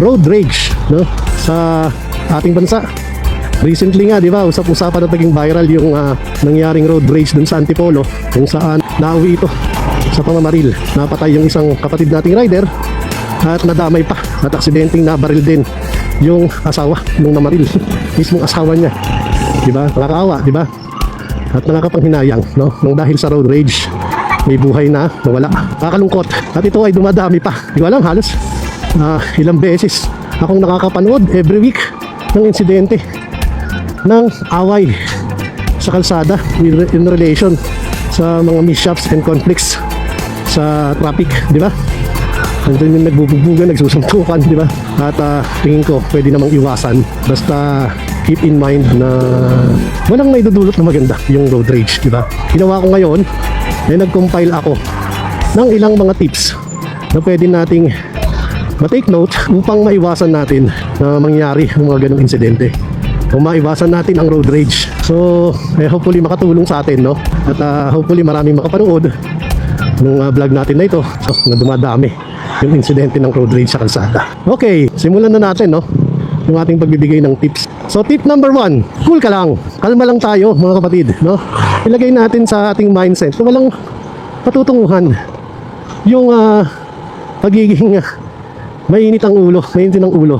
road rage no sa ating bansa. Recently nga, di ba, usap-usapan at naging viral yung ah, nangyaring road rage dun sa Antipolo kung saan nauwi ito sa pamamaril. Napatay yung isang kapatid nating rider at nadamay pa at aksidenteng nabaril din yung asawa nung namaril. Mismong asawa niya. Di ba? Nakakaawa, di ba? At nakakapanghinayang, no? Nang dahil sa road rage, may buhay na nawala. Kakalungkot. At ito ay dumadami pa. Di ko alam, halos ah, ilang beses akong nakakapanood every week ng insidente ng away sa kalsada in relation sa mga mishaps and conflicts sa traffic, di ba? Andun yung nagbububugan, nagsusuntukan, di ba? At ah, tingin ko, pwede namang iwasan. Basta keep in mind na walang may dudulot na maganda yung road rage, di ba? Ginawa ko ngayon, ay nag-compile ako ng ilang mga tips na pwede nating ma-take note upang maiwasan natin na mangyari ang mga ganong insidente o maiwasan natin ang road rage. So, eh, hopefully makatulong sa atin, no? At ah, hopefully maraming makapanood ng ah, vlog natin na ito so, na dumadami yung insidente ng road rage sa kalsada. Okay, simulan na natin, no? Yung ating pagbibigay ng tips. So, tip number one, cool ka lang. Kalma lang tayo, mga kapatid, no? Ilagay natin sa ating mindset na walang patutunguhan yung ah, pagiging ah, mainit ang ulo, mainit ang ulo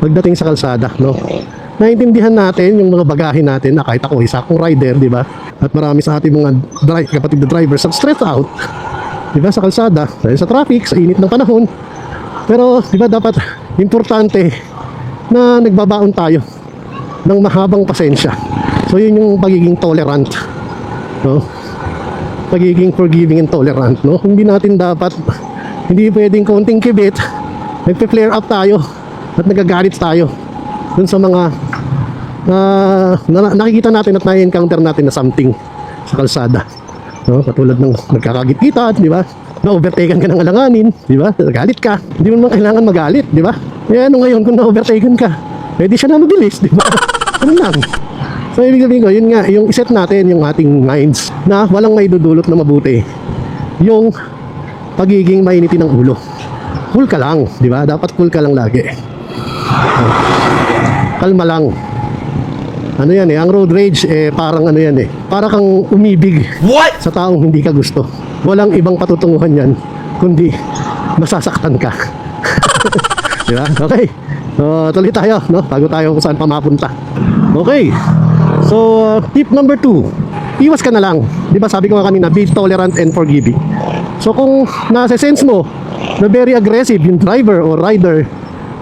pagdating sa kalsada, no? Naintindihan natin yung mga bagahe natin na kahit ako isa akong rider, di ba? At marami sa ating mga dri- kapatid na drivers sa stress out, di ba, sa kalsada, sa traffic, sa init ng panahon. Pero, di ba, dapat importante na nagbabaon tayo ng mahabang pasensya. So, yun yung pagiging tolerant, no? Pagiging forgiving and tolerant, no? Hindi natin dapat, hindi pwedeng konting kibit, nagpe-flare up tayo at nagagalit tayo dun sa mga na, na nakikita natin at na-encounter natin na something sa kalsada. No? Katulad ng nagkakagit-kita, di ba? Na-overtaken ka ng alanganin, di ba? Nagalit ka. Hindi mo naman kailangan magalit, di ba? Eh ano ngayon kung na-overtaken ka? Pwede siya na mabilis, di ba? ano lang. So ibig sabihin ko, yun nga, yung iset natin yung ating minds na walang may dudulot na mabuti. Yung pagiging mainitin ng ulo. Cool ka lang, di ba? Dapat cool ka lang lagi kalma lang. Ano yan eh, ang road rage eh parang ano yan eh, para kang umibig What? sa taong hindi ka gusto. Walang ibang patutunguhan yan, kundi masasaktan ka. Di ba? Okay. So, tuloy tayo, no? Bago tayo kung saan pa mapunta. Okay. So, uh, tip number two. Iwas ka na lang. Di ba sabi ko nga kanina, be tolerant and forgiving. So, kung nasa-sense mo na very aggressive yung driver or rider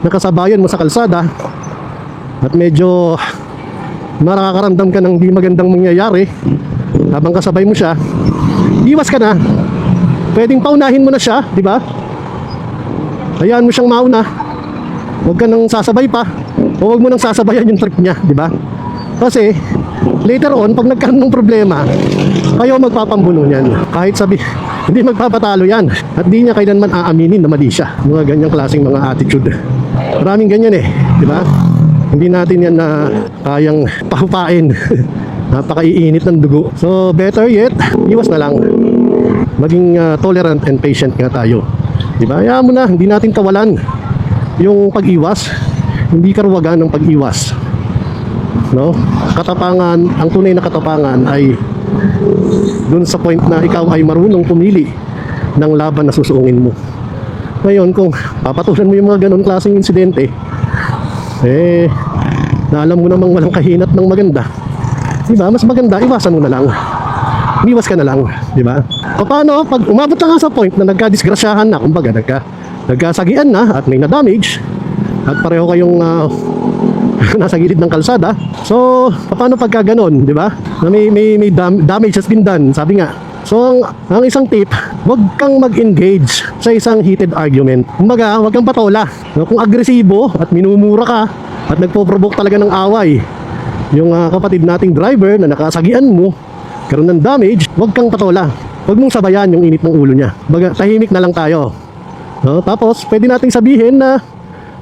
na kasabayan mo sa kalsada at medyo nakakaramdam ka ng di magandang mangyayari habang kasabay mo siya, iwas ka na. Pwedeng paunahin mo na siya, di ba? Hayaan mo siyang mauna. Huwag ka nang sasabay pa. O huwag mo nang sasabayan yung trip niya, di ba? Kasi, later on, pag nagkaroon ng problema, kayo magpapambuno niyan. Kahit sabi, hindi magpapatalo yan. At di niya kailanman aaminin na mali siya. Mga ganyang klaseng mga attitude. Maraming ganyan eh, di ba? Hindi natin yan na kayang pahupain. Napakaiinit ng dugo. So, better yet, iwas na lang. Maging ah, tolerant and patient nga tayo. Di ba? Hayaan mo na, hindi natin kawalan yung pag-iwas. Hindi karuwagan ng pag-iwas. No? Katapangan, ang tunay na katapangan ay dun sa point na ikaw ay marunong pumili ng laban na susuungin mo. Ngayon, kung papatulan mo yung mga ganun klaseng insidente, eh, na alam mo namang walang kahinat ng maganda, di ba? Mas maganda, iwasan mo na lang. Iwas ka na lang, di ba? O paano, pag umabot na nga sa point na nagka-disgrasyahan na, kumbaga, nagka, nagkasagian na at may na-damage, at pareho kayong ah, nasa gilid ng kalsada. So, paano pagka ganon, di ba? May, may, may dam- damage has been done, sabi nga. So, ang, ang isang tip, huwag kang mag-engage sa isang heated argument. Kumbaga, huwag kang patola. Kung agresibo at minumura ka at nagpo-provoke talaga ng away, yung ah, kapatid nating driver na nakasagian mo, karoon ng damage, huwag kang patola. Huwag mong sabayan yung init ng ulo niya. Baga, tahimik na lang tayo. No? Tapos, pwede nating sabihin na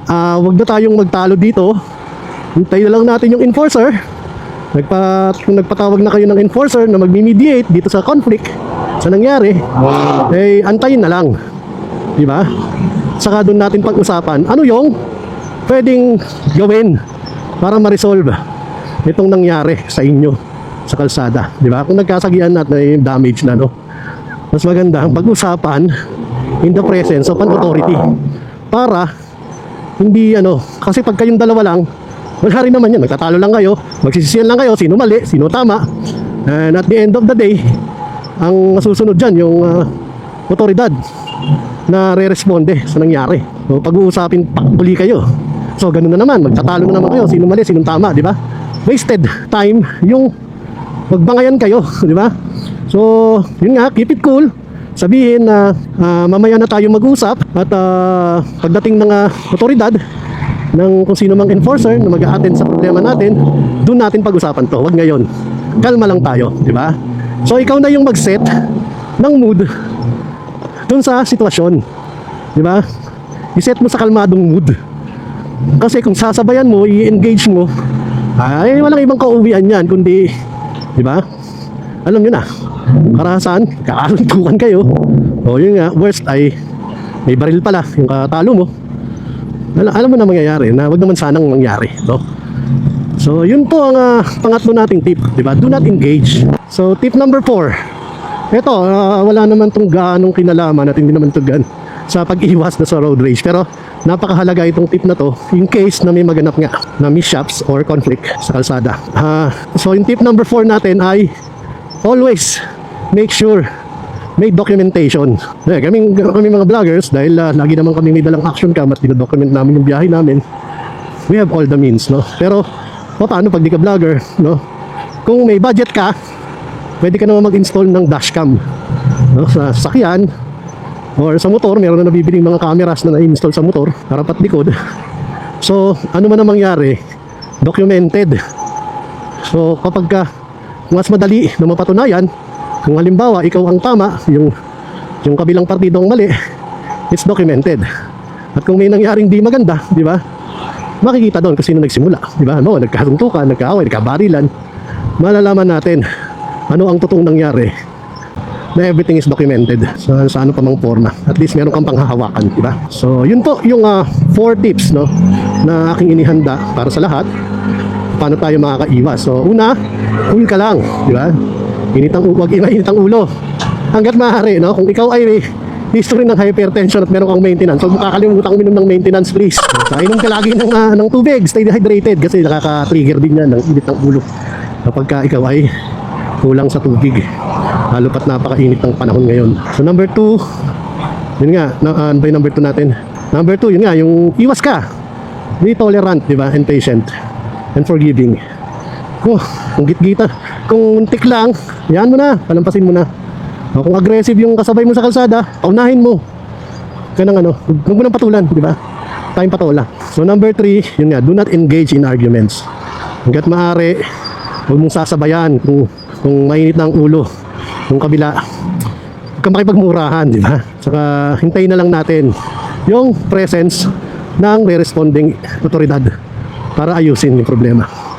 ah, wag na tayong magtalo dito. Hintayin na lang natin yung enforcer. Nagpa, kung nagpatawag na kayo ng enforcer na magmi-mediate dito sa conflict sa nangyari, eh antayin na lang. Di ba? Saka doon natin pag-usapan, ano yung pwedeng gawin para ma-resolve itong nangyari sa inyo sa kalsada, di ba? Kung nagkasagian at may damage na, no? Mas maganda ang pag-usapan in the presence of an authority para hindi ano, kasi pag kayong dalawa lang, wala rin naman yan, magtatalo lang kayo, magsisisiyan lang kayo, sino mali, sino tama, and at the end of the day, ang masusunod dyan, yung ah, otoridad na re-responde sa nangyari. So, pag-uusapin, pakuli kayo. So, ganun na naman, magtatalo na naman kayo, sino mali, sino tama, di ba? Wasted time yung magbangayan kayo, di ba? So, yun nga, keep it cool. Sabihin na ah, mamaya na tayo mag-usap at ah, pagdating ng ah, otoridad ng kung sino mang enforcer na mag-a-attend sa problema natin, doon natin pag-usapan to. Huwag ngayon. Kalma lang tayo, di ba? So, ikaw na yung mag-set ng mood doon sa sitwasyon. Di ba? I-set mo sa kalmadong mood. Kasi kung sasabayan mo, i-engage mo, ay walang ibang kauwian yan, kundi, di ba? Alam nyo na, karahasan, kakaruntukan kayo. O yun nga, worst ay, may baril pala, yung katalo mo. Alam, alam mo na mangyayari, na wag naman sanang mangyari. No? So, yun po ang ah, pangatlo nating tip, di ba? Do not engage. So, tip number four. Ito, ah, wala naman tong gaanong kinalaman at hindi naman to gan sa pag-iwas na sa road rage. Pero napakahalaga itong tip na to in case na may maganap nga na mishaps or conflict sa kalsada. Ah, so, yung tip number four natin ay always make sure may documentation. Eh, kami, kami mga vloggers, dahil ah, lagi naman kami may dalang action cam at dinodocument namin yung biyahe namin, we have all the means, no? Pero, o, paano pag di ka vlogger, no? Kung may budget ka, pwede ka naman mag-install ng dashcam no? sa sakyan or sa motor, meron na nabibiling mga cameras na na-install sa motor, harapat likod. So, ano man ang mangyari, documented. So, kapag ka mas madali na mapatunayan, kung halimbawa ikaw ang tama, yung yung kabilang partido ang mali, it's documented. At kung may nangyaring di maganda, di ba? Makikita doon kung sino nagsimula, di ba? No, nagkasuntukan, nagkaaway, nagkabarilan. Malalaman natin ano ang totoong nangyari na everything is documented sa, sa ano pa mang forma. At least meron kang panghahawakan, di ba? So, yun po yung ah, four tips no na aking inihanda para sa lahat paano tayo makakaiwas. So, una, cool ka lang, di ba? Init ang huwag mainit ang ulo. Hanggat maaari, no? Kung ikaw ay history ng hypertension at meron kang maintenance, huwag mo kakalimutan uminom ng maintenance, please. So, inom ka lagi ng, ah, ng tubig, stay hydrated kasi nakaka-trigger din yan ng init ng ulo. Kapag ka ikaw ay kulang sa tubig. Lalo pat napakainit ng panahon ngayon. So, number two, yun nga, na, ano ba yung number two natin? Number two, yun nga, yung iwas ka. Be tolerant, di ba? And patient. And forgiving. Oh, kung gitgita, kung tik lang, yan mo na, palampasin mo na. O, kung aggressive yung kasabay mo sa kalsada, paunahin mo. Kanang ano, huwag mo nang patulan, di ba? Time patola. So number three, yun nga, do not engage in arguments. Hanggat maaari, huwag mong sasabayan kung, kung mainit na ang ulo. Yung kabila, huwag kang makipagmurahan, di ba? Saka hintayin na lang natin yung presence ng re-responding otoridad para ayusin yung problema.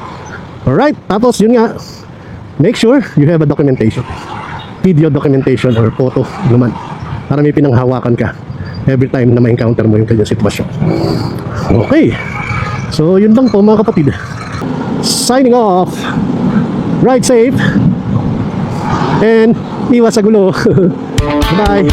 Alright, tapos yun nga, make sure you have a documentation. Video documentation or photo naman. Para may pinanghawakan ka every time na ma-encounter mo yung kanyang sitwasyon. Okay. So, yun lang po mga kapatid. Signing off. Ride safe. And iwas sa gulo. Bye-bye.